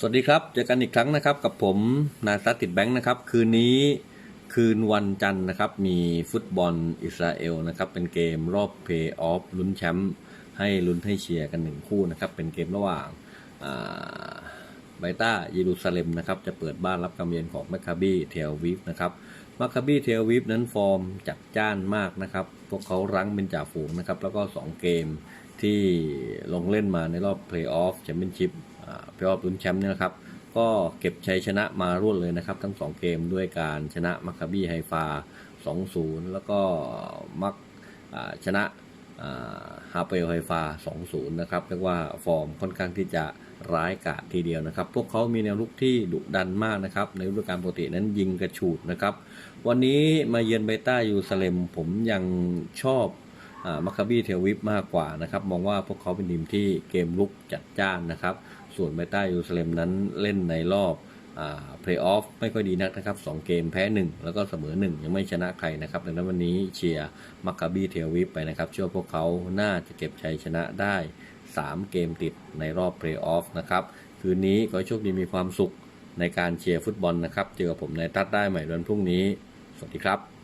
สวัสดีครับ เจอกันอีกครั้งนะครับกับผมนายซัตติดแบงค์นะครับ คืนนี้คืนวันจันทร์นะครับ มีฟุตบอลอิสราเอลนะครับ เป็นเกมรอบเพย์ออฟลุ้นแชมป์ให้ลุ้นให้เชียร์กันหนึ่งคู่นะครับ เป็นเกมระหว่างไบต้าเยรูซาเล็มนะครับ จะเปิดบ้านรับการเยือนของแมคคาบีเทลวิฟนะครับแมคคาบีเทลวิฟนั้นฟอร์มจัดจ้านมากนะครับ พวกเขารั้งเป็นจ่าฝูงนะครับ แล้วก็ 2 เกมที่ลงเล่นมาในรอบเพลย์ออฟแชมเปี้ยนชิพ เพลย์อลุ้นแชมป์เนี่ยนะครับ ก็เก็บชัยชนะมารวดเลยนะครับ ทั้ง 2 เกมด้วยการชนะมัคคาบีไฮฟา 2-0 แล้วก็มักชนะฮาเปลไฮฟา 2-0 นะครับเรียกว่าฟอร์มค่อนข้างที่จะร้ายกาจทีเดียวนะครับ พวกเขามีแนวลุกที่ดุดันมากนะครับ ในฤดูกาลปกตินั้นยิงกระฉูดนะครับ วันนี้มาเยือนเบต้ายูซาเลมผมยังชอบมัคคาบีเทลวิฟมากกว่านะครับ มองว่าพวกเขาเป็นทีมที่เกมลุกจัดจ้านนะครับ ส่วนเบต้ายูซาเลมนั้นเล่นในรอบเพลย์ออฟไม่ค่อยดีนักนะครับ2เกมแพ้ 1 แล้วก็เสมอ 1 ยังไม่ชนะใครนะครับ ดังนั้นวันนี้เชียร์มัคคาบีเทลวิฟไปนะครับ เชื่อพวกเขาน่าจะเก็บชัยชนะได้ 3 เกมติดในรอบเพลย์ออฟนะครับ คืนนี้ขอโชคดีมีความสุขในการเชียร์ฟุตบอลนะครับ เจอกับผมในตัดได้ใหม่วันพรุ่งนี้ สวัสดีครับ